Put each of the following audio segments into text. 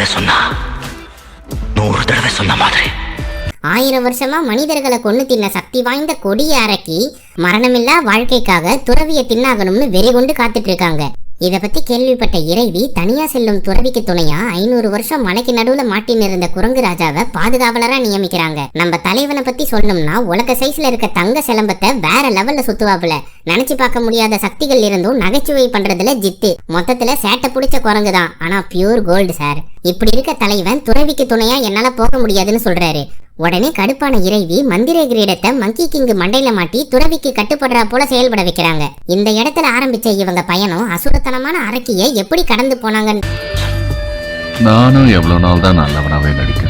தடவை சொன்னா நூறு தடவை சொன்ன மாதிரி. ஆயிரம் வருஷமா மனிதர்களை கொண்டு தின்ன சக்தி வாய்ந்த கொடிய அரக்கி மரணமில்லா வாழ்க்கைக்காக துறவிய தின்னாகணும்னு வெறி கொண்டு காத்துட்டு இருக்காங்க. இத பத்தி கேள்விப்பட்ட இறைவி தனியா செல்லும் துறவிக்கு துணையா ஐநூறு வருஷம் மலைக்கு நடுவுல மாட்டின்னு இருந்த குரங்கு ராஜாவை பாதுகாவலரா நியமிக்கிறாங்க. நம்ம தலைவனை பத்தி சொல்லணும்னா உலக சைஸ்ல இருக்க தங்க சிலம்பத்தை வேற லெவல்ல சுத்துவாப்புல. நினைச்சு பார்க்க முடியாத சக்திகள் இருந்தும் நகைச்சுவை பண்றதுல ஜித்து. மொத்தத்துல சேட்டை பிடிச்ச குரங்கு தான். ஆனா பியூர் கோல்டு சார் இப்படி இருக்க தலைவன் துறவிக்கு துணையா என்னால போக முடியாதுன்னு சொல்றாரு. உடனே கடுப்பான இறைவி மந்திர கிரீடத்தை மங்கி கிங்கு மண்டையில மாட்டி துறவிக்கு கட்டுப்படுறா போல செயல்பட வைக்கிறாங்க. இந்த இடத்துல ஆரம்பிச்ச இவங்க பயணம் அசுரத்தனமான அரக்கியை எப்படி கடந்து போனாங்கன்னு. நானும் எவ்வளவு நாள் தான் நல்லவனாவே நடிக்கிறேன்.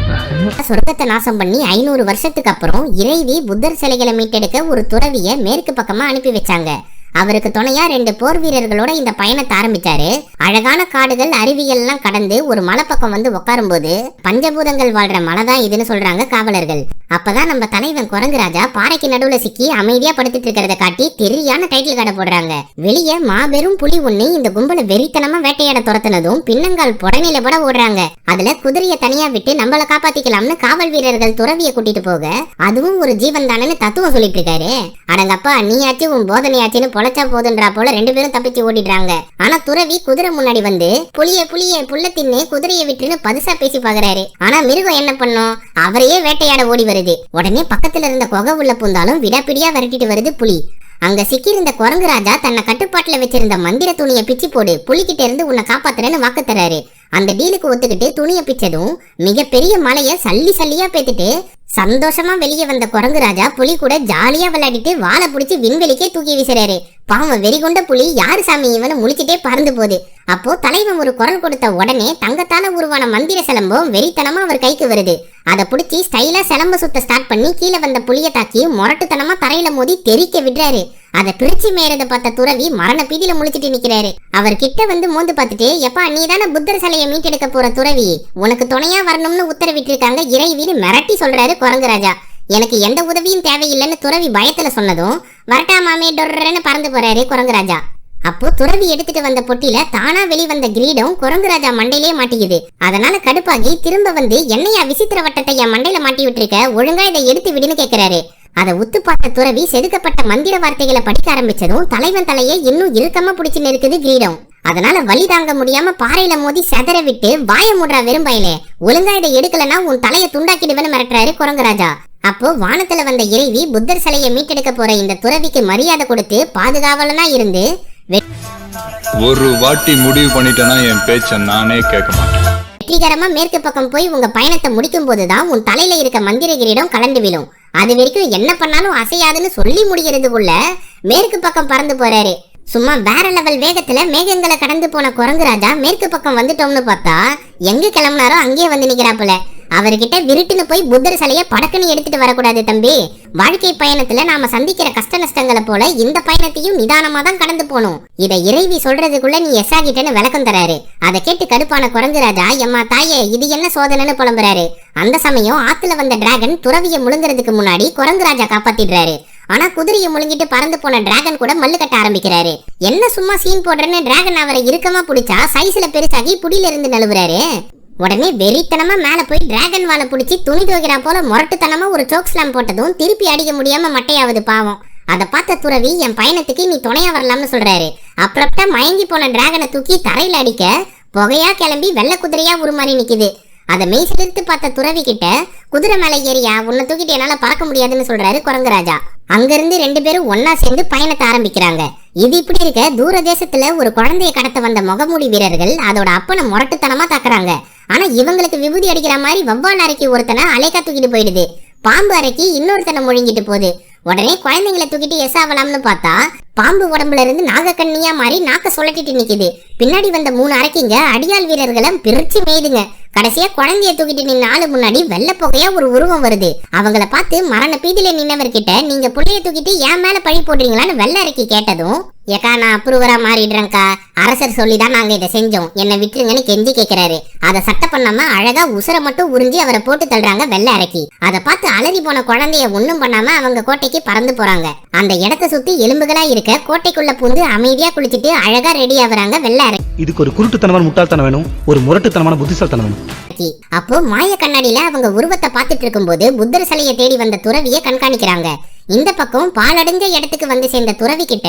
சொர்க்கத்தை நாசம் பண்ணி ஐநூறு வருஷத்துக்கு அப்புறம் இறைவி புத்தர் சிலைகளை மீட்டெடுக்க ஒரு துறவிய மேற்கு பக்கமா அனுப்பி வச்சாங்க. அவருக்கு துணையா ரெண்டு போர் வீரர்களோட இந்த பயணத்தை ஆரம்பிச்சாரு. அழகான காடுகள் அருவிகள்லாம் கடந்து ஒரு மலை பக்கம் வந்து உட்காரும்போது பஞ்சபூதங்கள் வாழ்ற மலை தான் இதுன்னு சொல்றாங்க காவலர்கள். அப்பதான் நம்ம தலைவன் குரங்கு ராஜா பாறைக்கு நடுவுல சிக்கி அமைதியா படுத்துட்டு இருக்கிறத காட்டி தெரியான டைட்டில் கார்டை போடுறாங்க. வெளியே மாபெரும் புலி ஒண்ணு இந்த கும்பலை வெறித்தனமா வேட்டையாட துரத்துனதும் பின்னங்கால் புடனில பட ஓடுறாங்க. அதுல குதிரைய தனியா விட்டு நம்மள காப்பாத்திக்கலாம்னு காவல் வீரர்கள் துறவிய கூட்டிட்டு போக அதுவும் ஒரு ஜீவன் தானன்னு தத்துவம் சொல்லிட்டு இருக்காரு. அடங்கப்பா நீயாச்சு உன் போதனையாச்சுன்னு பொழைச்சா போதுன்றா போல ரெண்டு பேரும் தப்பிச்சு ஓடிடுறாங்க. ஆனா துறவி குதிரை முன்னாடி வந்து புளிய புளிய புள்ள தின்னு குதிரையை விட்டுன்னு பதுசா பேசி பாக்குறாரு. ஆனா மிருகம் என்ன பண்ணும்? அவரையே வேட்டையாட ஓடி வருது. உடனே பக்கத்துல இருந்த குகை உள்ள பூந்தாலும் விடாப்பிடியா விரட்டிட்டு வருது புலி. அங்க சிக்கியிருந்த குரங்கு ராஜா தன்னை கட்டுப்பாட்டுல வச்சிருந்த மந்திர துணியை பிச்சு போடு புலிகிட்ட இருந்து உன்னை காப்பாத்துறேன்னு வாக்கு தராரு. அந்த டீலுக்கு ஒத்துக்கிட்டு துணியை பிச்சதும் மிகப்பெரிய மலையை சல்லி சல்லியா பேத்துட்டு சந்தோஷமா வெளியே வந்த குரங்கு ராஜா புலி கூட ஜாலியா விளையாடிட்டு வாழை பிடிச்சி விண்வெளிக்கே தூக்கி வீசுறாரு. பாவம் வெறிகொண்ட புலி யாரு சாமி இவனை முழிச்சிட்டே பறந்து போகுது. அப்போ தலைவன் ஒரு குரல் கொடுத்த உடனே தங்கத்தால உருவான மந்திர சிலம்பம் வெறித்தனமா அவர் கைக்கு வருது. அதை பிடிச்சி ஸ்டைலா சிலம்ப சுத்த ஸ்டார்ட் பண்ணி கீழே வந்த புளிய தாக்கி முரட்டுத்தனமா தரையில மோதி தெறிக்க விடுறாரு. அதை பிரிச்சு மேயறத பார்த்த துறவி மரண பீதியில முழிச்சிட்டு நிக்கிறாரு. அவர் கிட்ட வந்து மோந்து பார்த்துட்டு எப்பா நீ தானே புத்தர் சிலையை மீட்டெடுக்க போற துறவி? உனக்கு துணையா வரணும்னு உத்தரவிட்டு இருக்காங்க இறைவின்னு மிரட்டி சொல்றாரு குரங்குராஜா எனக்கு எந்த உதவியும் தேவையில்லைன்னு துறவி பயத்துல சொன்னதும் வரட்டா மாமே டொர்றன்னு பறந்து போறாரு குரங்குராஜா அப்போ துறவி எடுத்துட்டு வந்த பொட்டியில தானா வெளிவந்த கிரீடம் குரங்குராஜா மண்டையிலே மாட்டிக்குது. அதனால கடுப்பாகி திரும்ப வந்து என்னையா விசித்திர வட்டத்தை என் மண்டையில மாட்டி விட்டுருக்க? ஒழுங்கா இதை எடுத்து விடுன்னு கேக்குறாரு. அதை உத்து பார்த்த துறவி செதுக்கப்பட்ட மந்திர வார்த்தைகளை படிக்க ஆரம்பிச்சதும் தலைவன் தலையை இன்னும் இறுக்கமா பிடிச்சு இருக்குது கிரீடம். அதனால வலி தாங்க முடியாம பாறையில மோதி செதற விட்டு வாய மூடுறா வெறும்பயலே. ஒழுங்கா இதை எடுக்கலனா உன் தலையை துண்டாக்கிடுவேன்னு மிரட்டுறாரு குரங்குராஜா. அப்போ வானத்துல வந்த இறைவி புத்தர் சிலையை மீட்டெடுக்க போற இந்த துறவிக்கு மரியாதை கொடுத்து பாதுகாவலனா இருந்து ஒரு வாட்டி முடிவு பண்ணிட்டேன்னா என் பேச்ச நானே கேட்க மாட்டேன். வெற்றிகரமாக மேற்கு பக்கம் போய் உங்க பயணத்தை முடிக்கும் போதுதான் உன் தலையில இருக்க மந்திர கிரீடம் கலண்டு விழும். அது வரைக்கும் என்ன பண்ணாலும் அசையாதுன்னு சொல்லி முடிகிறதுக்குள்ள மேற்கு பக்கம் பறந்து போறாரு. சும்மா வேற லெவல் வேகத்துல மேகங்களை கடந்து போன குரங்கு ராஜா மேற்கு பக்கம் வந்துட்டோம்னு பார்த்தா எங்க கிளம்புனாரோ அங்கேயே வந்து நிக்கிறாப்புல. அவர்கிட்ட விருட்டுன்னு போய் புத்தர் சிலையை படக்குன்னு எடுத்துட்டு வரக்கூடாது தம்பி. வாழ்க்கை பயணத்துல நாம சந்திக்கிற கஷ்ட நஷ்டங்களை போல இந்த பயணத்தையும் நிதானமா தான் கடந்து போனோம் இதை இறைவி சொல்றதுக்குள்ள நீ எஸ் ஆகிட்டேன்னு விளக்கம் தராரு. அதை கேட்டு கடுப்பான குரங்கு ராஜா எம்மா தாயே இது என்ன சோதனைன்னு புலம்புறாரு? அந்த சமயம் ஆத்துல வந்த டிராகன் துறவிய முழுங்குறதுக்கு முன்னாடி குரங்கு ராஜா காப்பாத்திடுறாரு. ஆனா குதிரையை முழுங்கிட்டு பறந்து போன டிராகன் கூட மல்லு கட்ட ஆரம்பிக்கிறாரு. என்ன சும்மா சீன் போடுறேன்னு டிராகன் அவரை இறுக்கமா பிடிச்சா சைஸ்ல பெருசாகி புடியில இருந்து நழுவுறாரு? உடனே வெறித்தனமா மேல போய் டிராகன் வாழை பிடிச்சி துணி துவைக்கிறா போல முரட்டுத்தனமா ஒரு சோக் ஸ்லாம் போட்டதும் திருப்பி அடிக்க முடியாம மட்டையாவது பாவம். அதை பார்த்த துறவி என் பயணத்துக்கு நீ துணையா வரலாம்னு சொல்றாரு. அப்புறப்பட்ட மயங்கி போன டிராகனை தூக்கி தரையில அடிக்க புகையா கிளம்பி வெள்ளை குதிரையா உருமாறி நிக்குது. அதை மெய் சிலிர்த்து பார்த்த துறவி கிட்ட குதிரை மேலே ஏறியா? உன்னை தூக்கிட்டு என்னால பறக்க முடியாதுன்னு சொல்றாரு குரங்குராஜா. அங்கிருந்து ரெண்டு பேரும் ஒன்னா சேர்ந்து பயணத்தை ஆரம்பிக்கிறாங்க. இது இப்படி இருக்க தூர தேசத்துல ஒரு குழந்தையை கடத்த வந்த முகமூடி வீரர்கள் அதோட அப்பனை முரட்டுத்தனமா தாக்குறாங்க. ஆனா இவங்களுக்கு விபூதி அடிக்கிற மாதிரி வவ்வால் அறைக்கு ஒருத்தனை அலைக்கா தூக்கிட்டு போயிடுது. பாம்பு அறைக்கு இன்னொருத்தனை முழுங்கிட்டு போகுது. உடனே குழந்தைங்களை தூக்கிட்டு எஸ் ஆகலாம்னு பார்த்தா பாம்பு உடம்புல இருந்து நாகக்கண்ணியா மாறி நாக்க சுழட்டிட்டு நிக்குது. பின்னாடி வந்த மூணு அரைக்கிங்க அடியாள் வீரர்களை பிரிச்சு மேய்துங்க. கடைசியா குழந்தைய தூக்கிட்டு நின்ன ஆளு முன்னாடி வெள்ளை புகையா ஒரு உருவம் வருது. அவங்கள பார்த்து மரண பீதியில நின்னவர்கிட்ட நீங்க பிள்ளைய தூக்கிட்டு என் மேல பழி போடுறீங்களான்னு வெள்ள அரைக்கி கேட்டதும் ஏக்கா நான் அப்ரூவரா மாறிடுறேன்க்கா. அரசர் சொல்லிதான் நாங்க இதை செஞ்சோம். என்னை விட்டுருங்கன்னு கெஞ்சி கேக்குறாரு. அதை சட்ட பண்ணாம அழகா உசுரை மட்டும் உறிஞ்சி அவரை போட்டு தள்ளுறாங்க வெள்ளை அரைக்கி. அதை பார்த்து அலறி போன குழந்தைய ஒண்ணும் பண்ணாம அவங்க கோட்டைக்கு பறந்து போறாங்க. அந்த இடத்த சுத்தி எலும்புகளா இருக்க கோட்டைக்குள்ள பூந்து அமைதியா குளிச்சிட்டு அழகா ரெடி ஆகுறாங்க வெள்ளை அரை. இதுக்கு ஒரு குருட்டுத்தனமான முட்டாள்தனம் வேணும். ஒரு முரட்டுத்தனமான புத்திசாலித்தனம் வேணும். அப்போ மாய கண்ணாடியில அவங்க உருவத்தை பார்த்துட்டு இருக்கும்போது புத்தர் சிலையை தேடி வந்த துறவிய கண்காணிக்கிறாங்க. இந்த பக்கம் பாலடைஞ்ச இடத்துக்கு வந்து சேர்ந்த துறவி கிட்ட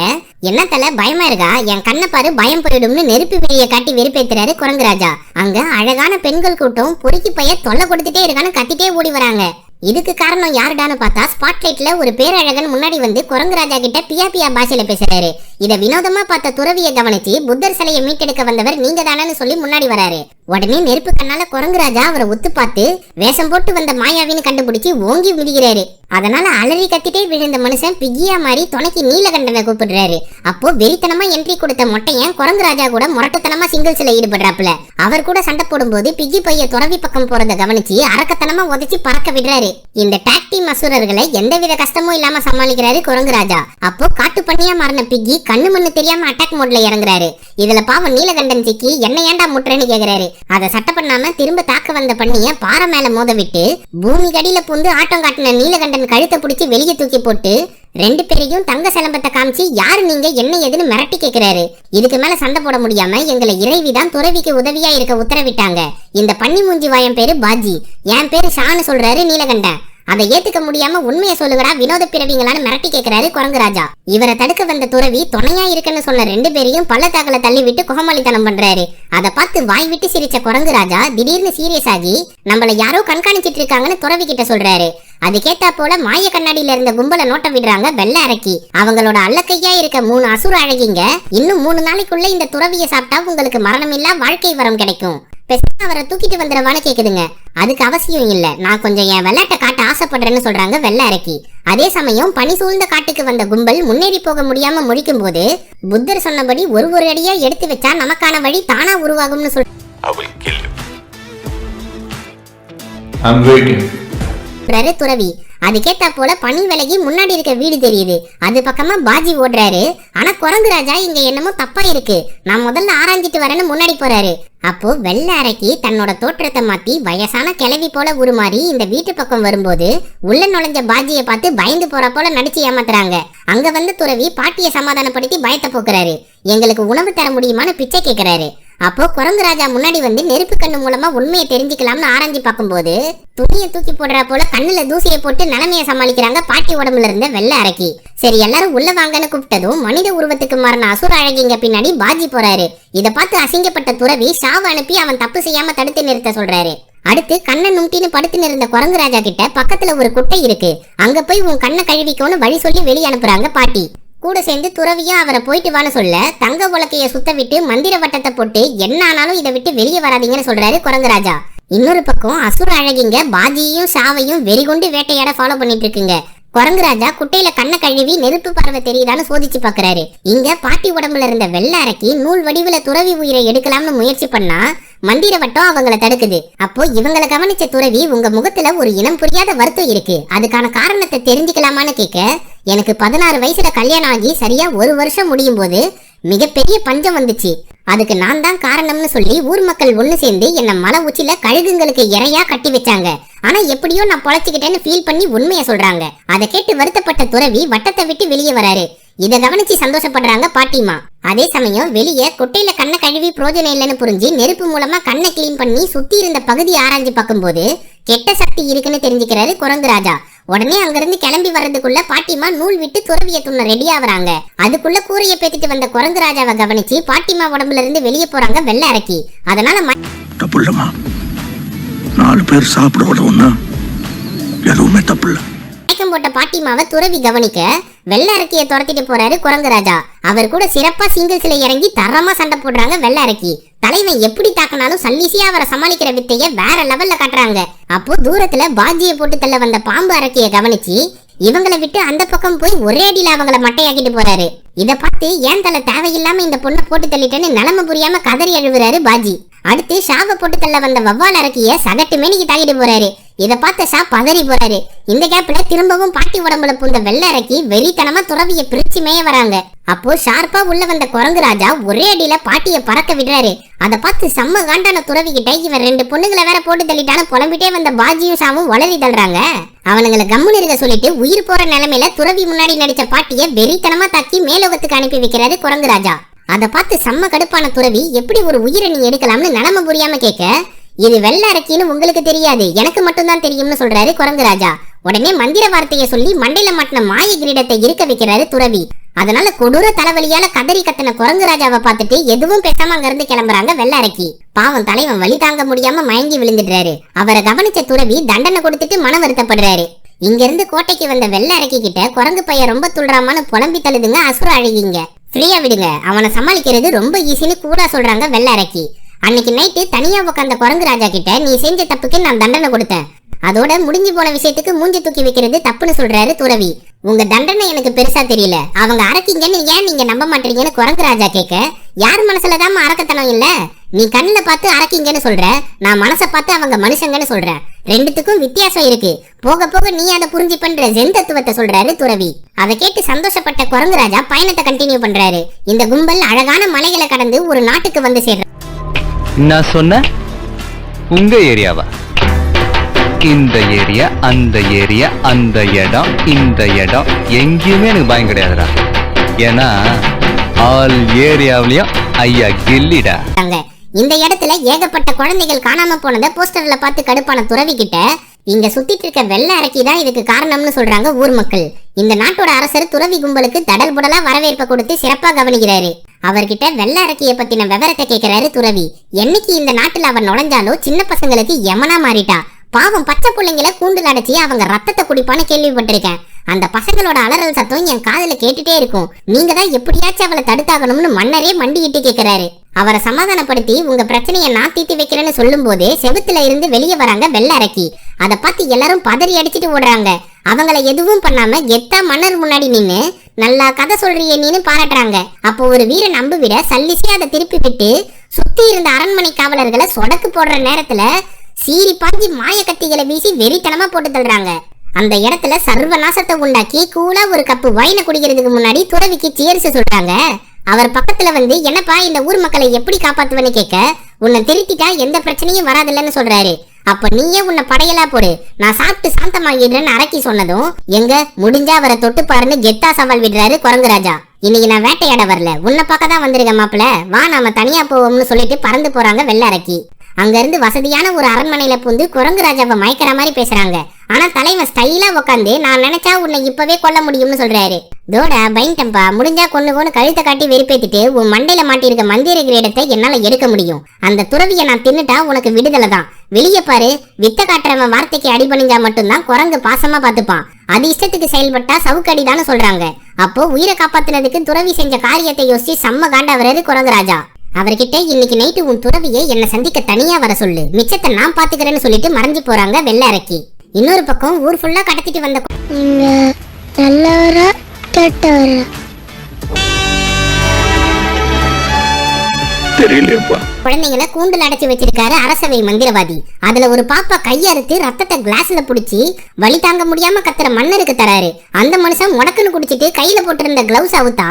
என்ன பயமா இருக்கா? என் கண்ணை பாரு பயம் போயிடும்னு நெருப்பு வெளிய காட்டி வெறுப்பேத்துறாரு குரங்குராஜா அங்க அழகான பெண்கள் கூட்டம் பொறுக்கி பைய தொல்லை கொடுத்துட்டே இருக்கான்னு கத்திட்டே ஓடி வராங்க. இதுக்கு காரணம் யாருடான்னு பார்த்தா ஸ்பாட்லைட்ல ஒரு பேரழகன் முன்னாடி வந்து குரங்குராஜா கிட்ட பியா பியா பாஷையில பேசுறாரு. இத வினோதமா பார்த்த துறவியை கவனிச்சு புத்தர் சிலையை மீட்டெடுக்க வந்தவர் நீங்க தானேன்னு சொல்லி முன்னாடி வராரு. உடனே நெருப்பு கண்ணால குரங்குராஜா அவரை ஒத்து பார்த்து வேஷம் போட்டு வந்த மாயாவின்னு கண்டுபிடிச்சு ஓங்கி மிதிக்கிறாரு. அதனால அலறி கத்திட்டே விழுந்த மனுஷன் பிக்கியா மாதிரி துணைக்கு நீலகண்டனை கூப்பிடுறாரு. அப்போ வெறித்தனமா என்ட்ரி கொடுத்த மொட்டையன் குரங்குராஜா கூட முரட்டத்தனமா சிங்கிள்ஸ்ல ஈடுபடுறாப்புல. அவர் கூட சண்டை போடும்போது பிக்கி பைய துறவி பக்கம் போறத கவனிச்சு அரக்கத்தனமா உதச்சி பறக்க விடுறாரு. இந்த டாக்டி மசூரர்களை எந்தவித கஷ்டமும் இல்லாம சமாளிக்கிறாரு குரங்குராஜா அப்போ காட்டு பண்ணியா மாறின பிக்கி கண்ணு மண்ணு தெரியாம அட்டாக் மோட்ல இறங்குறாரு. இதுல பாவம் நீலகண்டன் சிக்கி என்ன ஏன்டா முட்டுறேன்னு கேக்குறாரு. அதை சட்டை பண்ணாம திரும்ப தாக்க வந்த பண்ணிய பாறை மேல மோத விட்டு பூமி கடியில பூந்து ஆட்டம் காட்டின நீலகண்டன் கழுத்தை பிடிச்சி வெளியே தூக்கி போட்டு ரெண்டு பேரையும் தங்க சிலம்பத்தை காமிச்சு யாரு நீங்க என்ன ஏதுன்னு மிரட்டி கேக்குறாரு. இதுக்கு மேல சண்டை போட முடியாம எங்களை இறைவிதான் துறவிக்கு உதவியா இருக்க உத்தரவிட்டாங்க. இந்த பன்னி மூஞ்சி வாயம் பேரு பாஜி. என் பேரு ஷான்னு சொல்றாரு நீலகண்டன். அதை ஏத்துக்க முடியாம உண்மையை சொல்லுகிறா வினோத பிறவிங்களான்னு மிரட்டி கேக்குறாரு குரங்குராஜா இவரை தடுக்க வந்த துறவி துணையா இருக்குன்னு சொன்ன ரெண்டு பேரையும் பள்ளத்தாக்கல தள்ளி விட்டு குகமாளித்தனம் பண்றாரு. அதை பார்த்து வாய் விட்டு சிரிச்ச குரங்குராஜா திடீர்னு சீரியஸ் ஆகி நம்மள யாரோ கண்காணிச்சிட்டு இருக்காங்கன்னு துறவி கிட்ட சொல்றாரு. அது கேட்டா போல மாய கண்ணாடியில இருந்த கும்பல நோட்ட விடுறாங்க வெள்ள அரக்கி. அவங்களோட அல்லக்கையா இருக்க மூணு அசுர அழகிங்க. இன்னும் மூணு நாளைக்குள்ள இந்த துறவியை சாப்பிட்டா உங்களுக்கு மரணமில்லா வாழ்க்கை வரம் கிடைக்கும். பேசாம அவரை தூக்கிட்டு வந்துடவான்னு கேக்குதுங்க. அதுக்கு அவசியம் இல்ல. நான் கொஞ்சம் என் வெள்ளாட்டை காட்ட ஆசைப்படுறேன்னு சொல்றாங்க வெள்ள அரக்கி. அதே சமயம் பனி சூழ்ந்த காட்டுக்கு வந்த கும்பல் முன்னேறி போக முடியாம முழிக்கும் போது புத்தர் சொன்னபடி ஒரு ஒரு அடியா எடுத்து வச்சா நமக்கான வழி தானா உருவாகும்னு சொல் I துறவி அதுக்கேத்தா போல பனி விலகி முன்னாடி இருக்க வீடு தெரியுது. அது பக்கமா பாஜி ஓடுறாரு. ஆனா குரங்கு ராஜா இங்க என்னமோ தப்பா இருக்கு. நான் முதல்ல ஆராய்ஞ்சிட்டு வரேன்னு முன்னாடி போறாரு. அப்போ வெள்ள அரைக்கி தன்னோட தோற்றத்தை மாத்தி வயசான கிளவி போல உருமாறி இந்த வீட்டு பக்கம் வரும்போது உள்ள நுழைஞ்ச பாஜியை பார்த்து பயந்து போற போல நடிச்சு ஏமாத்துறாங்க. அங்க வந்து துறவி பாட்டியை சமாதானப்படுத்தி பயத்தை போக்குறாரு. எங்களுக்கு உணவு தர முடியுமான்னு பிச்சை கேட்கிறாரு அப்போ குரங்கு ராஜா முன்னாடி வந்து நெருப்பு கண்ணு மூலமா உண்மையை தெரிஞ்சுக்கலாம்னு ஆராய்ஞ்சு பார்க்கும்போது துணியை தூக்கி போடுறா போல கண்ணுல தூசியை போட்டு நிலைமையை சமாளிக்கிறாங்க பாட்டி உடம்புல இருந்த வெள்ளை அரக்கி. சரி எல்லாரும் உள்ள வாங்கன்னு கூப்பிட்டதும் மனித உருவத்துக்கு மாறின அசுர அழகிங்க பின்னாடி பாஜி போறாரு. இதை பார்த்து அசிங்கப்பட்ட துறவி சாவு அனுப்பி அவன் தப்பு செய்யாம தடுத்து நிறுத்த சொல்றாரு. அடுத்து கண்ணை நும்டின்னு படுத்து நிறந்த குரங்கு ராஜா கிட்ட பக்கத்துல ஒரு குட்டை இருக்கு. அங்க போய் உன் கண்ணை கழுவிக்கோன்னு வழி சொல்லி வெளியே அனுப்புறாங்க பாட்டி. கூட சேர்ந்து துறவியும் அவரை போயிட்டு வான்னு சொல்ல தங்க உலக்கைய சுத்த விட்டு மந்திர வட்டத்தை போட்டு என்ன ஆனாலும் இதை விட்டு வெளியே வராதீங்கன்னு சொல்றாரு குரங்குராஜா இன்னொரு பக்கம் அசுர அழகிங்க பாஜியையும் ஷாவையும் வெறிகொண்டு வேட்டையாட ஃபாலோ பண்ணிட்டு இருக்குங்க. குரங்குராஜா குட்டையில கண்ணை கழுவி நெருப்பு பறவை தெரியுதான்னு சோதிச்சு பாக்குறாரு. இங்க பாட்டி உடம்புல இருந்த வெள்ள அரக்கி நூல் வடிவுல துறவி உயிரை எடுக்கலாம்னு முயற்சி பண்ணா மந்திர வட்டம் அவங்கள தடுக்குது. அப்போ இவங்கள கவனிச்ச துறவி உங்க முகத்துல ஒரு இனம் புரியாத வருத்தம் இருக்கு. அதுக்கான காரணத்தை தெரிஞ்சுக்கலாமான்னு கேட்க எனக்கு பதினாறு வயசுல கல்யாணம் ஆகி சரியா ஒரு வருஷம் முடியும் போது மிகப்பெரிய பஞ்சம் வந்துச்சு. அதுக்கு நான் தான் காரணம்னு சொல்லி ஊர் மக்கள் ஒண்ணு சேர்ந்து என்ன மலை உச்சில கழுகுங்களுக்கு இறையா கட்டி வச்சாங்க. ஆனா எப்படியோ நான் பொழைச்சுக்கிட்டேன்னு ஃபீல் பண்ணி உண்மையை சொல்றாங்க. அதை கேட்டு வருத்தப்பட்ட துறவி வட்டத்தை விட்டு வெளியே வராரு. இதை கவனிச்சு சந்தோஷப்படுறாங்க பாட்டிமா அதே சமயம் வெளியே கொட்டையில கண்ணை கழுவி பிரோஜனம் இல்லைன்னு புரிஞ்சு நெருப்பு மூலமா கண்ணை கிளீன் பண்ணி சுத்தி இருந்த பகுதி ஆராய்ஞ்சு பார்க்கும்போது கெட்ட சக்தி இருக்குன்னு தெரிஞ்சுக்கிறாரு குரங்கு ராஜா. உடனே அங்கிருந்து கிளம்பி வர்றதுக்குள்ள பாட்டிமா நூல் விட்டு துறவிய துண்ண ரெடி ஆகுறாங்க. அதுக்குள்ள கூரைய பேத்திட்டு வந்த குரங்கு ராஜாவை கவனிச்சு பாட்டிமா உடம்புல இருந்து வெளியே போறாங்க வெள்ளை அரக்கி. அதனால தப்பு நாலு பேர் சாப்பிட ஒண்ணு எதுவுமே தப்பு இல்லை மயக்கம் போட்ட பாட்டிமாவை துறவி கவனிக்க வெள்ள அரக்கியை துரத்திட்டு போறாரு குரங்கு ராஜா. அவர் கூட சிறப்பா சிங்கிள்ஸ்ல இறங்கி தரமா சண்டை போடுறாங்க வெள்ள அரக்கி தலைவன் எப்படி தாக்கினாலும் சல்லிசியா அவரை சமாளிக்கிற வித்தைய வேற லெவல்ல காட்டுறாங்க. அப்போ தூரத்துல பாஜியை போட்டு தள்ள வந்த பாம்பு அரக்கிய கவனிச்சு இவங்கள விட்டு அந்த பக்கம் போய் ஒரே அடியில அவங்கள மட்டையாக்கிட்டு போறாரு. இத பார்த்து ஏன் தலை தேவையில்லாம இந்த பொண்ணை போட்டு தள்ளிட்டேன்னு நிலம புரியாம கதறி அழுவுறாரு பாஜி. அடுத்து ஷாவை போட்டு தள்ள வந்த வவ்வால் அரக்கிய சகட்டு மேனிக்கு தாக்கிட்டு போறாரு. இத பார்த்த ஷா பதறி போறாரு. இந்த கேப்ல திரும்பவும் பாட்டி உடம்புல பூந்த வெள்ளை அரக்கி வெறித்தனமா துறவிய பிரிச்சு மேய வராங்க. அப்போ ஷார்ப்பா உள்ள வந்த குரங்கு ராஜா ஒரே அடியில பாட்டிய பறக்க விடுறாரு. அத பார்த்து செம்ம காண்டான துறவி கிட்ட இவன் ரெண்டு பொண்ணுங்களை வேற போட்டு தள்ளிட்டாலும் புலம்பிட்டே வந்த பாஜியும் ஷாவும் வளரி தள்ளுறாங்க. அவனுங்களை கம்முன்னு இருக்க சொல்லிட்டு உயிர் போற நிலைமையில துறவி முன்னாடி நடிச்ச பாட்டிய வெறித்தனமா தாக்கி மேலோகத்துக்கு அனுப்பி வைக்கிறாரு குரங்கு ராஜா. அத பார்த்து செம்ம கடுப்பான துறவி எப்படி ஒரு உயிரை நீ எடுக்கலாம்னு நிலம புரியாம கேட்க இது வெள்ள அரக்கின்னு உங்களுக்கு தெரியாது. எனக்கு மட்டும்தான் தெரியும்னு சொல்றாரு குரங்கு ராஜா உடனே மந்திர வார்த்தையை சொல்லி மண்டையில மாட்டின மாய கிரீடத்தை இருக்க வைக்கிறாரு துறவி. அதனால கொடூர தலைவலியால கதறி கத்தின குரங்கு ராஜாவை பார்த்துட்டு எதுவும் பேசாம அங்க இருந்து கிளம்புறாங்க வெள்ள அரக்கி. பாவம் தலைவன் வழி தாங்க முடியாம மயங்கி விழுந்துடுறாரு. அவரை கவனிச்ச துறவி தண்டனை கொடுத்துட்டு மன வருத்தப்படுறாரு. இங்க இருந்து கோட்டைக்கு வந்த வெள்ளாரக்கி கிட்ட குரங்கு பையன் ரொம்ப துள்றாமான்னு புலம்பி தழுதுங்க அசுர அழகிங்க. ஃப்ரீயா விடுங்க அவனை சமாளிக்கிறது ரொம்ப ஈஸின்னு கூட சொல்றாங்க வெள்ள அரக்கி. அன்னைக்கு நைட்டு தனியா உட்காந்த குரங்கு ராஜா கிட்ட நீ செஞ்ச தப்புக்கு நான் தண்டனை கொடுத்தேன். அதோட முடிஞ்சு போன விஷயத்துக்கு மூஞ்சி தூக்கி வைக்கிறது தப்புன்னு சொல்றாரு துறவி. உங்க தண்டனை எனக்கு பெருசா தெரியல. அவங்க அரக்கிங்கன்னு ஏன் நீங்க நம்ப மாட்டீங்கன்னு குரங்கு ராஜா கேட்க யார் மனசுலதான் அரக்கத்தனம் இல்ல? நீ கண்ணுல பார்த்து அரக்கிங்கன்னு சொல்ற. நான் மனசை பார்த்து அவங்க மனுஷங்கன்னு சொல்றேன். ரெண்டுத்துக்கும் வித்தியாசம் இருக்கு. போக போக நீ அதை புரிஞ்சு பண்ற ஜென் தத்துவத்தை சொல்றாரு துறவி. அதை கேட்டு சந்தோஷப்பட்ட குரங்கு ராஜா பயணத்தை கண்டினியூ பண்றாரு. இந்த கும்பல் அழகான மலைகளை கடந்து ஒரு நாட்டுக்கு வந்து சேர்ற நான் சொன்ன? உங்க ஏரியாவா? இந்த ஏரியா அந்த ஏரியா அந்த இடம் இந்த இடம். எங்கேயுமே எனக்கு பயம் கிடையாதுடா. ஏன்னா ஆல் ஏரியாவிலையும் ஐயா கில்லிடா. இந்த இடத்துல ஏகப்பட்ட குழந்தைகள் காணாம போனதை போஸ்டர்ல பார்த்து கடுப்பான துறவி கிட்ட இங்க சுத்திட்டு இருக்க வெள்ள அரக்கி தான் இதுக்கு காரணம்னு சொல்றாங்க ஊர் மக்கள். இந்த நாட்டோட அரசர் துறவி கும்பலுக்கு தடல் புடலா வரவேற்பை கொடுத்து சிறப்பா கவனிக்கிறாரு. அவர்கிட்ட வெள்ள அரக்கிய பத்தின விவரத்தை கேட்கிறாரு துறவி. என்னைக்கு இந்த நாட்டுல அவர் நுழைஞ்சாலோ சின்ன பசங்களுக்கு யமனா மாறிட்டா. பாவம் பச்சை பிள்ளைங்கள கூண்டு அடைச்சி அவங்க ரத்தத்தை குடிப்பான்னு கேள்விப்பட்டிருக்கேன். அந்த பசங்களோட அலறல் சத்தம் என் காதல கேட்டுட்டே இருக்கும். நீங்க தான் எப்படியாச்சும் அவளை தடுத்தாகணும்னு மன்னரே மண்டியிட்டு கேக்குறாரு. அவரை சமாதானப்படுத்தி உங்க பிரச்சனையை நான் தீர்த்து வைக்கிறேன்னு சொல்லும் போதே செவுத்துல இருந்து வெளியே வராங்க வெள்ள அரக்கி அதை பார்த்து எல்லாரும் பதறி அடிச்சிட்டு ஓடுறாங்க. அவங்கள எதுவும் பண்ணாம கெத்தா மன்னர் முன்னாடி நின்னு நல்லா கதை சொல்றியே நீன்னு பாராட்டுறாங்க. அப்போ ஒரு வீர நம்புவிட விட சல்லிசே அதை திருப்பி விட்டு சுத்தி இருந்த அரண்மனை காவலர்களை சொடக்கு போடுற நேரத்துல சீறி பாஞ்சி மாய கத்திகளை வீசி வெறித்தனமா போட்டு தள்ளுறாங்க. அந்த இடத்துல சர்வநாசத்தை உண்டாக்கி கூலா ஒரு கப்பு வைனை குடிக்கிறதுக்கு முன்னாடி துறவிக்கு சியர்ஸ் சொல்றாங்க. அவர் பக்கத்துல வந்து என்னப்பா இந்த ஊர் மக்களை எப்படி காப்பாத்துவன்னு கேட்க உன்னை திருத்திட்டா எந்த பிரச்சனையும் வராதில்லன்னு சொல்றாரு. அப்ப நீயே உன்னை படையலா போடு. நான் சாப்பிட்டு சாந்தமாகிடுறேன்னு அரக்கி சொன்னதும் எங்க? முடிஞ்சா அவரை தொட்டு பாருன்னு கெத்தா சவால் விடுறாரு குரங்கு ராஜா. இன்னைக்கு நான் வேட்டையாட வரல. உன்னை பார்க்க தான் வந்திருக்கேன் மாப்பிள்ள. வா நாம தனியா போவோம்னு சொல்லிட்டு பறந்து போறாங்க வெள்ள அரக்கி. அங்க இருந்து வசதியான ஒரு அரண்மனையில பூந்து குரங்கு ராஜாவை மயக்கிற மாதிரி பேசுறாங்க. ஆனா தலைவன் ஸ்டைலாக உட்காந்து நான் நினைச்சா உன்னை இப்பவே கொல்ல முடியும்னு சொல்றாரு. தோட பயன்டம்பா முடிஞ்சா கொண்டு கொண்டு கழுத்தை காட்டி வெறுப்பேத்திட்டு உன் மண்டையில மாட்டியிருக்க மந்திர கிரீடத்தை என்னால எடுக்க முடியும். அந்த துறவியை நான் தின்னுட்டா உனக்கு விடுதலை தான். வெளியே பாரு வித்த காட்டுறவன் வார்த்தைக்கு அடிபணிஞ்சா மட்டும்தான் குரங்கு பாசமா பார்த்துப்பான் அது இஷ்டத்துக்கு செயல்பட்டா சவுக்கடிதான்னு சொல்றாங்க. அப்போ உயிரை காப்பாத்துனதுக்கு துறவி செஞ்ச காரியத்தை யோசிச்சு செம்ம காண்டவரது குரங்கு ராஜா. அவர்கிட்ட இன்னைக்கு நைட்டு உன் துறவியை என்னை சந்திக்க தனியா வர சொல்லு. மிச்சத்தை நான் பாத்துக்கிறேன்னு சொல்லிட்டு மறைஞ்சு போறாங்க வெள்ள அரக்கி. இன்னொரு பக்கம் ஊர் ஃபுல்லா கடத்திட்டு வந்த நீங்க நல்லவரா கெட்டவரா? தெரியலப்பா குழந்தைங்களை கூண்டுல அடைச்சு வச்சிருக்காரு அரசவை மந்திரவாதி. அதுல ஒரு பாப்பா கையறுத்து ரத்தத்தை கிளாஸ்ல புடிச்சு வலி தாங்க முடியாம கத்துற மன்னருக்கு தராரு. அந்த மனுஷன் முடக்குன்னு குடிச்சிட்டு கையில போட்டிருந்த கிளவுஸ் அவுத்தா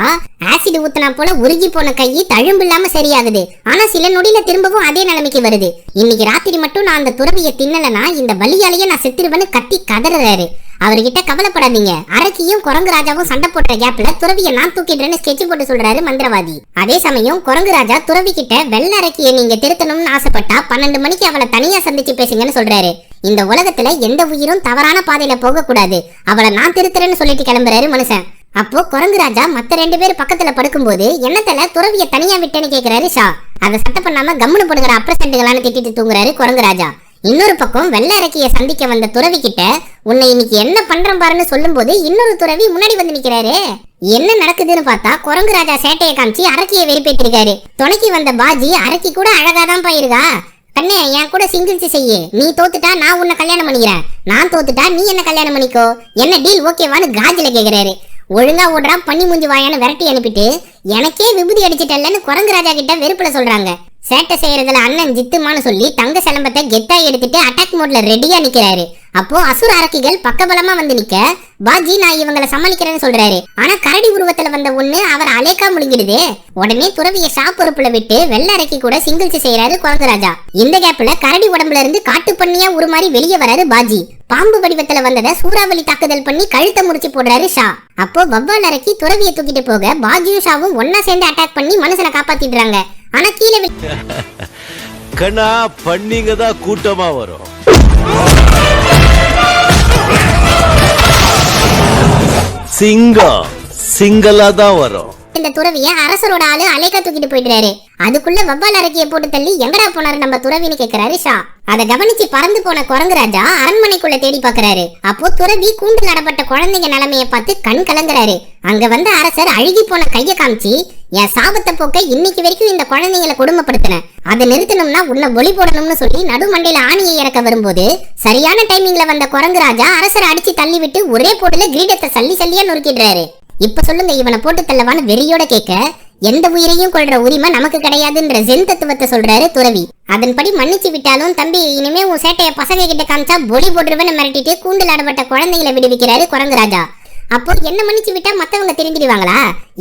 ஆசிட் ஊத்துனா போல உருகி போன கை தழும்பு இல்லாம சரியாகுது. ஆனா சில நொடியில திரும்பவும் அதே நிலைமைக்கு வருது. இன்னைக்கு ராத்திரி மட்டும் நான் அந்த துறவியை தின்னலனா இந்த வலியாலேயே நான் செத்துருவேன்னு கத்தி கதறாரு அவர்கிட்ட கவலைப்படாதீங்க. அரக்கியும் குரங்கு ராஜாவும் சண்டை போடுற கேப்ல துறவிய நான் தூக்கிடுறேன்னு ஸ்கெட்ச் போட்டு சொல்றாரு மந்திரவாதி. அதே சமயம் குரங்கு ராஜா துறவி கிட்ட வெள்ள அரக்கிய நீங்க திருத்தணும்னு ஆசைப்பட்டா பன்னெண்டு மணிக்கு அவளை தனியா சந்திச்சு பேசுங்கன்னு சொல்றாரு. இந்த உலகத்துல எந்த உயிரும் தவறான பாதையில போக கூடாது அவளை நான் திருத்துறேன்னு சொல்லிட்டு கிளம்புறாரு மனுஷன். அப்போ குரங்கு ராஜா மத்த ரெண்டு பேர் பக்கத்துல படுக்கும்போது என்னத்துல துறவிய தனியா விட்டேன்னு கேக்குறாரு ஷா. அதை சட்டை பண்ணாம கம்முனு போடுகிற அப்ரசன்ட்டுகளான்னு திட்டிட்டு தூங்குறாரு குரங்கு ராஜா. இன்னொரு பக்கம் வெள்ள அரக்கிய சந்திக்க வந்த துறவி கிட்ட உன்னை இன்னைக்கு என்ன பண்றேன் பாருன்னு சொல்லும்போது இன்னொரு துறவி முன்னாடி வந்து நிக்கிறாரு. என்ன நடக்குதுன்னு பார்த்தா குரங்கு ராஜா சேட்டையை காமிச்சு அரக்கியை வெறுப்பேற்றிருக்காரு. துணைக்கு வந்த பாஜி அரக்கி கூட அழகாதான் போயிருக்கா. கண்ணே என் கூட சிங்கிள்ஸ் செய்யு. நீ தோத்துட்டா நான் உன்னை கல்யாணம் பண்ணிக்கிறேன். நான் தோத்துட்டா நீ என்ன கல்யாணம் பண்ணிக்கோ. என்ன டீல் ஓகேவான்னு காஜில கேக்குறாரு. ஒழுங்கா ஓடுறா பண்ணி மூஞ்சி வாயான்னு விரட்டி அனுப்பிட்டு எனக்கே விபூதி அடிச்சிட்டல்லன்னு குரங்கு ராஜா கிட்ட வெறுப்புல சொல்றாங்க. சேட்டை செய்யறதுல அண்ணன் ஜித்துமான்னு சொல்லி தங்க சிலம்பத்தை கெத்தா எடுத்துட்டு அட்டாக் மோட்ல ரெடியா நிக்கிறாரு. அப்போ அசுர அரக்கிகள் பக்கபலமா வந்து நிக்க பாஜி நான் இவங்கள சமாளிக்கிறேன்னு சொல்றாரு. ஆனா கரடி உருவத்துல வந்த ஒண்ணு அவர் அலேக்கா முழுங்கிடுது. உடனே துறவிய ஷா பொறுப்புல விட்டு வெள்ள அரக்கி கூட சிங்கிள்ஸ் செய்யறாரு குழந்தராஜா இந்த கேப்ல கரடி உடம்புல இருந்து காட்டு பண்ணியா உருமாறி வெளியே வராரு பாஜி. பாம்பு வடிவத்துல வந்ததை சூறாவளி தாக்குதல் பண்ணி கழுத்தை முடிச்சு போடுறாரு ஷா. அப்போ வவ்வால் அரக்கி துறவியை தூக்கிட்டு போக பாஜியும் ஷாவும் ஒன்னா சேர்ந்து அட்டாக் பண்ணி மனுஷனை காப்பாத்திடுறாங்க. கீழே கண்ணா பண்ணிங்க தான் கூட்டமா வரும். சிங்கம் சிங்கலா தான் வரும். இருந்த துறவிய அரசரோட ஆளு அலைக்கா தூக்கிட்டு போயிடுறாரு. அதுக்குள்ள வவ்வால் அரக்கிய போட்டு தள்ளி எங்கடா போனாரு நம்ம துறவின்னு கேக்குறாரு ஷா. அதை கவனிச்சு பறந்து போன குரங்கு ராஜா அரண்மனைக்குள்ள தேடி பாக்குறாரு. அப்போ துறவி கூண்டு நடப்பட்ட குழந்தைங்க நிலைமைய பார்த்து கண் கலங்குறாரு. அங்க வந்த அரசர் அழுகி போன கைய காமிச்சு என் சாபத்தை போக்க இன்னைக்கு வரைக்கும் இந்த குழந்தைங்களை கொடுமைப்படுத்தின. அதை நிறுத்தணும்னா உன்னை ஒளி போடணும்னு சொல்லி நடுமண்டையில ஆணியை இறக்க வரும்போது சரியான டைமிங்ல வந்த குரங்கு ராஜா அரசரை அடிச்சு தள்ளி விட்டு ஒரே போட்டுல கிரீடத்தை சல்லி சல்லியா நொறுக்கிடுறாரு. இப்ப சொல்லுங்க இவனை போட்டு தள்ளவான்னு வெறியோட கேட்க எந்த உயிரையும் கொள்ற உரிமை நமக்கு கிடையாதுன்ற ஜென் தத்துவத்தை சொல்றாரு துறவி. அதன்படி மன்னிச்சு விட்டாலும் தம்பி இனிமே உன் சேட்டைய பசங்க கிட்ட காமிச்சா பொலி போட்டுருவேன்னு மிரட்டிட்டு கூண்டில் ஆடப்பட்ட குழந்தைகளை விடுவிக்கிறாரு குரங்குராஜா அப்போ என்ன மன்னிச்சு விட்டா மத்தவங்க திரும்பிடுவாங்களா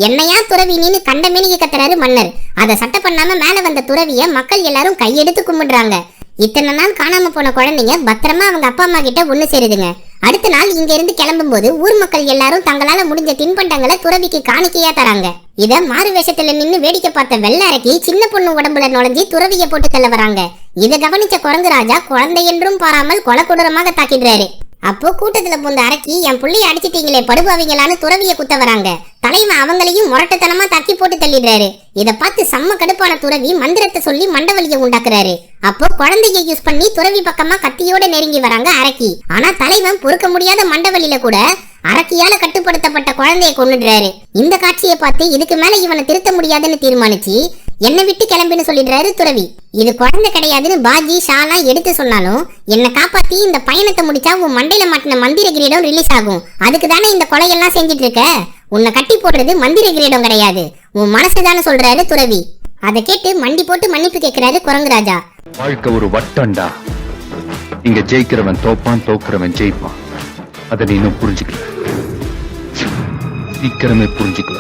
என்னையா துறவி நீனு கண்ட மேனிக்கு கத்துறாரு மன்னர். அதை சட்ட பண்ணாம மேல வந்த துறவிய மக்கள் எல்லாரும் கையெடுத்து கும்பிடுறாங்க. இத்தனை நாள் காணாம போன குழந்தைங்க பத்திரமா அவங்க அப்பா அம்மா கிட்ட ஒண்ணு சேருதுங்க. அடுத்த நாள் இங்க இருந்து கிளம்பும்போது ஊர் மக்கள் எல்லாரும் தங்களால முடிஞ்ச தின்பண்டங்களை துறவிக்கு காணிக்கையா தராங்க. இத மாறு வேஷத்துல நின்னு வேடிக்கை பார்த்த வெள்ளாரக்கி சின்ன பொண்ணு உடம்புல நுழைஞ்சி துறவிய போட்டு தள்ள வராங்க. இத கவனிச்ச குரங்கு ராஜா குழந்தை என்றும் பாராமல் கொலை கொடூரமாக தாக்கிடுறாரு. அப்போ கூட்டத்துல போந்த அரக்கி என் புள்ளைய அடிச்சிட்டீங்களே படுபாவீங்களான்னு துறவிய குத்த வராங்க. தலைவன் அவங்களையும் முரட்டத்தனமா தக்கி போட்டு தள்ளிடுறாரு. இத பார்த்து செம்ம கடுப்பான துறவி மந்திரத்தை சொல்லி மண்டவலிய உண்டாக்குறாரு. அப்போ குழந்தைய யூஸ் பண்ணி துறவி பக்கமா கத்தியோட நெருங்கி வராங்க அரக்கி. ஆனா தலைவன் பொறுக்க முடியாத மண்டவலியில கூட அரக்கியால கட்டுப்படுத்தப்பட்ட குழந்தைய கொன்னுடுறாரு. இந்த காட்சியை பார்த்து இதுக்கு மேல இவனை திருத்த முடியாதுன்னு தீர்மானிச்சு என்னை விட்டு கிளம்பின்னு சொல்லிடுறாரு துறவி. இது குழந்தை கிடையாதுன்னு பாஜி ஷாலா எடுத்து சொன்னாலும் என்னை காப்பாத்தி இந்த பயணத்தை முடிச்சா உன் மண்டையில மாட்டின மந்திர கிரீடம் ரிலீஸ் ஆகும். அதுக்கு தானே இந்த கொலையெல்லாம் செஞ்சுட்டு இருக்க உன்னை கட்டி போடுறது மந்திர கிரீடம் கிடையாது. உன் மனசுதானே சொல்றாரு துறவி. அதை கேட்டு மண்டி போட்டு மன்னிப்பு கேட்கிறாரு குரங்கு ராஜா. வாழ்க்கை ஒரு வட்டம்டா இங்க ஜெயிக்கிறவன் தோப்பான் தோக்குறவன் ஜெயிப்பான். அதை நீ இன்னும் புரிஞ்சுக்கல. சீக்கிரமே புரிஞ்சுக்கல.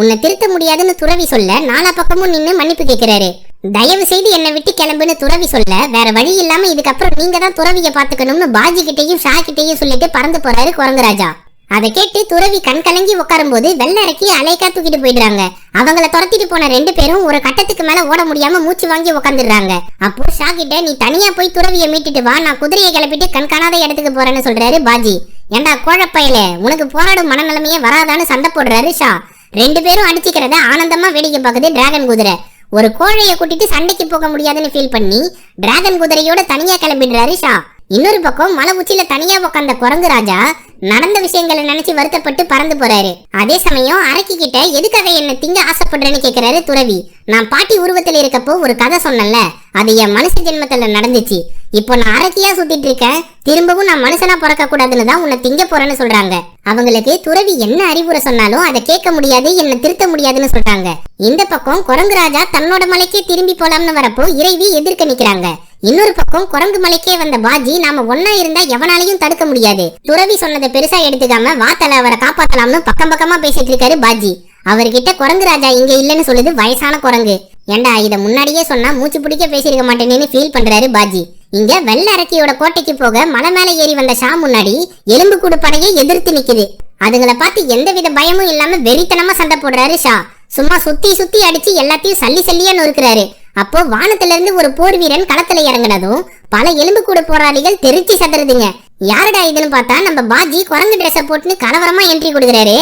உன்னை திருத்த முடியாதுன்னு துறவி சொல்ல நாலா பக்கமும் நின்னு மன்னிப்பு கேட்கிறாரு தயவு செய்து என்னை விட்டு கிளம்புன்னு துறவி சொல்ல வேற வழி இல்லாம இதுக்கப்புறம் நீங்க தான் துறவிய பாத்துக்கணும்னு பாஜி கிட்டயும் ஷா கிட்டயும் சொல்லிட்டு பறந்து போறாரு குரங்குராஜா. அதை கேட்டு துறவி கண் கலங்கி உட்காரும்போது வெள்ள இறக்கி அலைக்கா தூக்கிட்டு போயிடுறாங்க. அவங்கள துரத்திட்டு போன ரெண்டு பேரும் ஒரு கட்டத்துக்கு மேல ஓட முடியாம மூச்சு வாங்கி உட்காந்துடுறாங்க அப்போ ஷா கிட்ட நீ தனியா போய் துறவியை மீட்டுட்டு வா நான் குதிரையை கிளப்பிட்டு கண் காணாத இடத்துக்கு போறேன்னு சொல்றாரு பாஜி. ஏண்டா கோழப்பயலே உனக்கு போராடும் மனநிலைமையே வராதான்னு சண்டை போடுறாரு ஷா. ரெண்டு பேரும் அடிச்சுக்கிறத ஆனந்தமா வேடிக்கை பார்க்குது டிராகன் குதிரை. ஒரு கோழையை கூட்டிட்டு சண்டைக்கு போக முடியாதுன்னு ஃபீல் பண்ணி டிராகன் குதிரையோட தனியா கிளம்பிடுறாரு ஷா. இன்னொரு பக்கம் மலை உச்சியில தனியா உட்காந்த குரங்கு ராஜா நடந்த விஷயங்களை நினைச்சு வருத்தப்பட்டு பறந்து போறாரு. அதே சமயம் அரக்கி கிட்ட எதுக்காக என்ன திங்க ஆசைப்படுறேன்னு கேக்குறாரு துறவி. நான் பாட்டி உருவத்துல இருக்கப்போ ஒரு கதை சொன்னேன்ல அது என் மனுஷ ஜென்மத்துல நடந்துச்சு. இப்போ நான் அரக்கியா சுத்திட்டு இருக்கேன் திரும்பவும் நான் மனுஷனா பிறக்க கூடாதுன்னு தான் உன்னை திங்க போறேன்னு சொல்றாங்க. அவங்களுக்கு துறவி என்ன அறிவுரை சொன்னாலும் அதை கேட்க முடியாது என்ன திருத்த முடியாதுன்னு சொல்றாங்க. இந்த பக்கம் குரங்கு ராஜா தன்னோட மலைக்கே திரும்பி போலாம்னு வரப்போ இறைவி எதிர்க்க நிக்கிறாங்க. இன்னொரு பக்கம் குரங்கு மலைக்கே வந்த பாஜி நாம ஒன்னா இருந்தா எவனாலையும் தடுக்க முடியாது. துறவி சொன்னதை பெருசா எடுத்துக்காம வாத்தல அவரை காப்பாத்தலாம்னு பக்கம் பக்கமா பேசிட்டு இருக்காரு பாஜி. அவர்கிட்ட குரங்கு ராஜா இங்க இல்லைன்னு சொல்லுது வயசான குரங்கு. ஏண்டா இத முன்னாடியே சொன்னா மூச்சு பிடிக்க பேசியிருக்க மாட்டேனேன்னு ஃபீல் பண்றாரு பாஜி. இங்க வெள்ள அரக்கியோட கோட்டைக்கு போக மலை மேல ஏறி வந்த ஷா முன்னாடி எலும்பு கூடு படையை எதிர்த்து நிக்குது. அதுங்களை பார்த்து எந்தவித பயமும் இல்லாம வெறித்தனமா சண்டை போடுறாரு ஷா. சும்மா சுத்தி சுத்தி அடிச்சு எல்லாத்தையும் சல்லி சல்லியா நொறுக்கிறாரு. அப்போ வானத்துல இருந்து ஒரு போர் வீரன் களத்துல இறங்குனதும் பல எலும்புக்கூடு போராளிகள் தெரிச்சு சதுறதுங்க. யாருடா இதுன்னு பார்த்தா நம்ம பாஜி குரங்கு ட்ரெஸ்ஸை போட்டுன்னு கலவரமா என்ட்ரி கொடுக்குறாரு.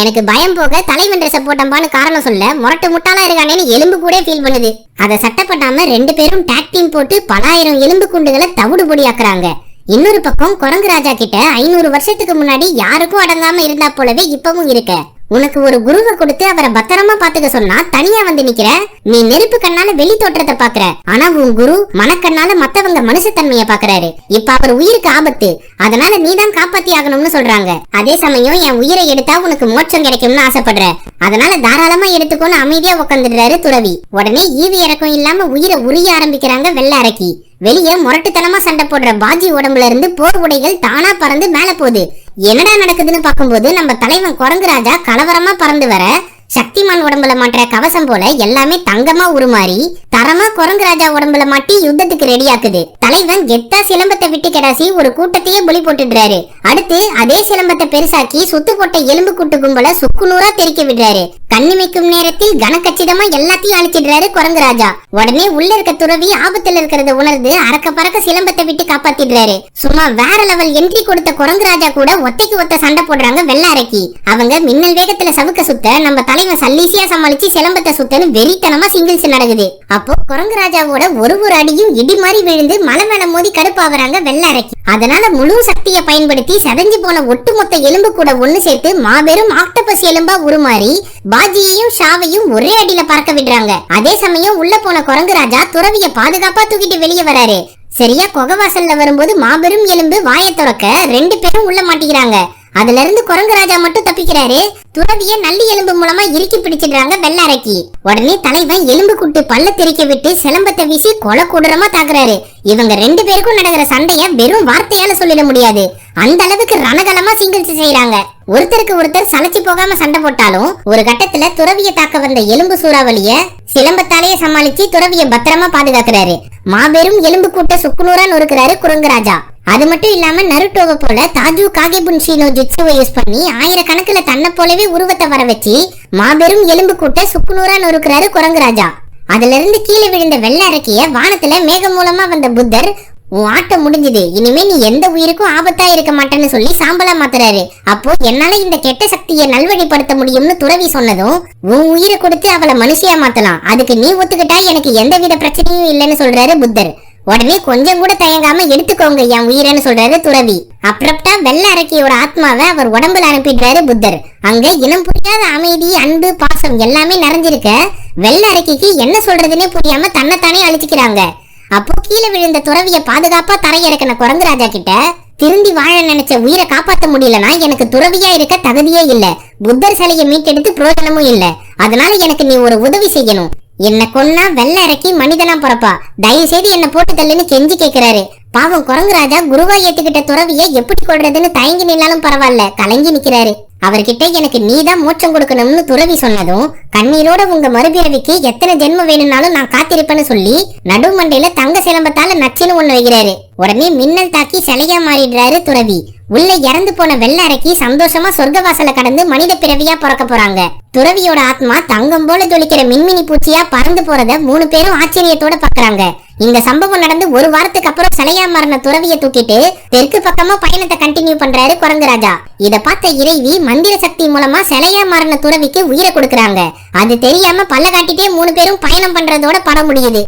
எனக்கு பயம் போக தலைவன் ட்ரெஸ்ஸை போட்டம்பான்னு காரணம் சொல்ல முரட்டு முட்டாளா இருக்கானேன்னு எலும்பு கூட ஃபீல் பண்ணுது. அதை சட்டப்படாம ரெண்டு பேரும் டாக் டீம் போட்டு பலாயிரம் எலும்பு குண்டுகளை தவிடு பொடியாக்குறாங்க இன்னொரு பக்கம் குரங்கு ராஜா கிட்ட ஐநூறு வருஷத்துக்கு முன்னாடி யாருக்கும் அடங்காம இருந்தா போலவே இப்பவும் இருக்க. உனக்கு ஒரு குருவை கொடுத்து அவரை பத்திரமா பாத்துக்க சொன்னா தனியா வந்து நிக்கிற? நீ நெருப்பு கண்ணால வெளி தோற்றத்தை பாக்குற ஆனா உன் குரு மனக்கண்ணால மத்தவங்க மனுஷத்தன்மைய பாக்குறாரு இப்ப அவர் உயிருக்கு ஆபத்து. அதனால நீதான் காப்பாத்தி ஆகணும்னு சொல்றாங்க. அதே சமயம் என் உயிரை எடுத்தா உனக்கு மோட்சம் கிடைக்கும்னு ஆசைப்படுற. அதனால தாராளமா எடுத்துக்கோன்னு அமைதியா உட்காந்துடுறாரு துறவி. உடனே ஈவி இறக்கம் இல்லாம உயிரை உரிய ஆரம்பிக்கிறாங்க வெள்ள அரக்கி. வெளியே முரட்டுத்தனமா சண்டை போடுற பாஜி உடம்புல இருந்து போர் உடைகள் தானா பறந்து மேல போகுது. என்னடா நடக்குதுன்னு பார்க்கும்போது நம்ம தலைவன் குரங்கு ராஜா கலவரமா பறந்து வர சக்திமான் உடம்புல மாட்டுற கவசம் போல எல்லாமே தங்கமா உருமாறி தரமா குரங்கு ராஜா உடம்புல மாட்டி யுத்தத்துக்கு ரெடியாக்குது தலைவன் கெத்தா சிலம்பத்தை விட்டு கிடாசி ஒரு கூட்டத்தையே புலி போட்டுடுறாரு. அடுத்து அதே சிலம்பத்தை பெருசாக்கி சுத்து போட்ட எலும்பு கூட்டு கும்பல சுக்கு நூறா தெரிக்க விடுறாரு. கண்ணிமைக்கும் நேரத்தில் கனக்கச்சிதமா எல்லாத்தையும் அழிச்சிடுறாரு குரங்கு ராஜா. உடனே உள்ள இருக்க துறவி ஆபத்துல இருக்கிறத உணர்ந்து அறக்க பறக்க சிலம்பத்தை விட்டு காப்பாத்திடுறாரு. சும்மா வேற லெவல் என்ட்ரி கொடுத்த குரங்கு ராஜா கூட ஒத்தைக்கு ஒத்த சண்டை போடுறாங்க வெள்ள அரக்கி அவங்க மின்னல் வேகத்துல சவுக்க சுத்த நம்ம தலைவன் சல்லீசியா சமாளிச்சு சிலம்பத்தை சுத்தன்னு வெறித்தனமா சிங்கிள்ஸ் நடக்குது. அப்போ குரங்கு ராஜாவோட ஒரு ஒரு அடியும் இடி மாதிரி விழுந்து மலை மேல மோதி கடுப்பாவறாங்க வெள்ள அரக்கி அதனால முழு சக்தியை பயன்படுத்தி செதஞ்சு போன ஒட்டுமொத்த எலும்பு கூட ஒண்ணு சேர்த்து மாபெரும் ஆக்டபஸ் எலும்பா உருமாறி பாஜியையும் ஷாவையும் ஒரே அடியில பறக்க விடுறாங்க. அதே சமயம் உள்ள போன குரங்கு ராஜா துறவிய பாதுகாப்பா தூக்கிட்டு வெளியே வராரு. சரியா கொகவாசல்ல வரும்போது மாபெரும் எலும்பு வாயை துறக்க ரெண்டு பேரும் உள்ள மாட்டிக்கிறாங்க. அதுல இருந்து குரங்கு ராஜா மட்டும் தப்பிக்கிறாரு. துறவிய நல்லி எலும்பு மூலமா இறுக்கி பிடிச்சிடுறாங்க வெள்ளாரைக்கு. உடனே தலைவன் எலும்பு குட்டு பல்ல தெறிக்க விட்டு சிலம்பத்தை வீசி கொலை கொடூரமா தாக்குறாரு. இவங்க ரெண்டு பேருக்கும் நடக்கிற சண்டைய வெறும் வார்த்தையால சொல்லிட முடியாது. அந்த அளவுக்கு ரணகலமா சிங்கிள்ஸ் செய்யறாங்க ஒருத்தருக்கு ஒருத்தர் சளைச்சு போகாம சண்டை போட்டாலும் ஒரு கட்டத்துல துறவிய தாக்க வந்த எலும்பு சூறாவளிய சிலம்பத்தாலேயே சமாளிச்சு துறவிய பத்திரமா பாதுகாக்கிறாரு. மாபெரும் எலும்பு கூட்ட சுக்குநூறா நொறுக்கிறாரு குரங்குராஜா. அது மட்டும் இல்லாம நருட்டோவை போல தாஜு காகேபுன் ஷீனோ ஜிட்ஸுவை யூஸ் பண்ணி ஆயிரக்கணக்கில் தன்னை போலவே உருவத்தை வர வச்சு மாபெரும் எலும்பு கூட்ட சுக்குநூறா நொறுக்கிறாரு குரங்குராஜா. அதுல இருந்து கீழே விழுந்த வெள்ள அரக்கிய வானத்துல மேகம் மூலமா வந்த புத்தர் உன் ஆட்டம் முடிஞ்சது. இனிமே நீ எந்த உயிருக்கும் ஆபத்தா இருக்க மாட்டேன்னு சொல்லி சாம்பலா மாத்துறாரு. அப்போ என்னால இந்த கெட்ட சக்தியை நல்வழிப்படுத்த முடியும்னு துறவி சொன்னதும் உன் உயிரை கொடுத்து அவளை மனுஷியா மாத்தலாம். அதுக்கு நீ ஒத்துக்கிட்டா எனக்கு எந்தவித பிரச்சனையும் இல்லைன்னு சொல்றாரு புத்தர். உடனே கொஞ்சம் கூட தயங்காம எடுத்துக்கோங்க என் உயிரன்னு சொல்றாரு துறவி. அப்ரப்டா வெள்ள அரக்கியோட ஆத்மாவை அவர் உடம்புல அனுப்பிடுறாரு புத்தர். அங்க இனம் புரியாத அமைதி அன்பு பாசம் எல்லாமே நிறைஞ்சிருக்க வெள்ள அரக்கிக்கு என்ன சொல்றதுன்னே புரியாம தன்னைத்தானே அழிச்சுக்கிறாங்க. அப்போ கீழே விழுந்த துறவிய பாதுகாப்பா தரையிறக்கின குரங்கு ராஜா கிட்ட திருந்தி வாழ நினைச்ச உயிரை காப்பாத்த முடியலனா எனக்கு துறவியா இருக்க தகுதியே இல்ல. புத்தர் சிலையை மீட்டெடுத்து பிரோஜனமும் இல்ல. அதனால எனக்கு நீ ஒரு உதவி செய்யணும். என்ன கொன்னா வெள்ள இறக்கி மனிதனா பிறப்பா. தயவு செய்து என்ன போட்டு தள்ளுன்னு கெஞ்சி கேக்குறாரு. பாவம் குரங்கு ராஜா குருவா ஏத்துக்கிட்ட துறவிய எப்படி கொள்றதுன்னு தயங்கி நின்னாலும் பரவாயில்ல. கலங்கி நிக்கிறாரு. அவர்கிட்ட எனக்கு நீதான் மோட்சம் கொடுக்கணும்னு துறவி சொன்னதும் கண்ணீரோட உங்க மறுபிறவிக்கு எத்தனை ஜென்மம் வேணும்னாலும் நான் காத்திருப்பேன்னு சொல்லி நடுமண்டையில தங்க சிலம்பத்தால நச்சுன்னு ஒண்ணு வைக்கிறாரு. உடனே மின்னல் தாக்கி சிலையா மாறிடுறாரு துறவி. உள்ள இறந்து போன வெள்ள அரக்கி சந்தோஷமா சொர்க்கவாசல கடந்து மனித பிறவியா பிறக்க போறாங்க. துறவியோட ஆத்மா தங்கம் போல ஜொலிக்கிற மின்மினி பூச்சியா பறந்து போறத மூணு பேரும் ஆச்சரியத்தோட பாக்குறாங்க. இந்த சம்பவம் நடந்து ஒரு வாரத்துக்கு அப்புறம் சிலையா மரண துறவிய தூக்கிட்டு தெற்கு பக்கமா பயணத்தை கண்டினியூ பண்றாரு குரங்குராஜா இத பார்த்த இறைவி மந்திர சக்தி மூலமா சிலையா மாறின துறவிக்கு உயிரை கொடுக்கறாங்க. அது தெரியாம பல்ல காட்டிட்டே மூணு பேரும் பயணம் பண்றதோட படம் முடியுது.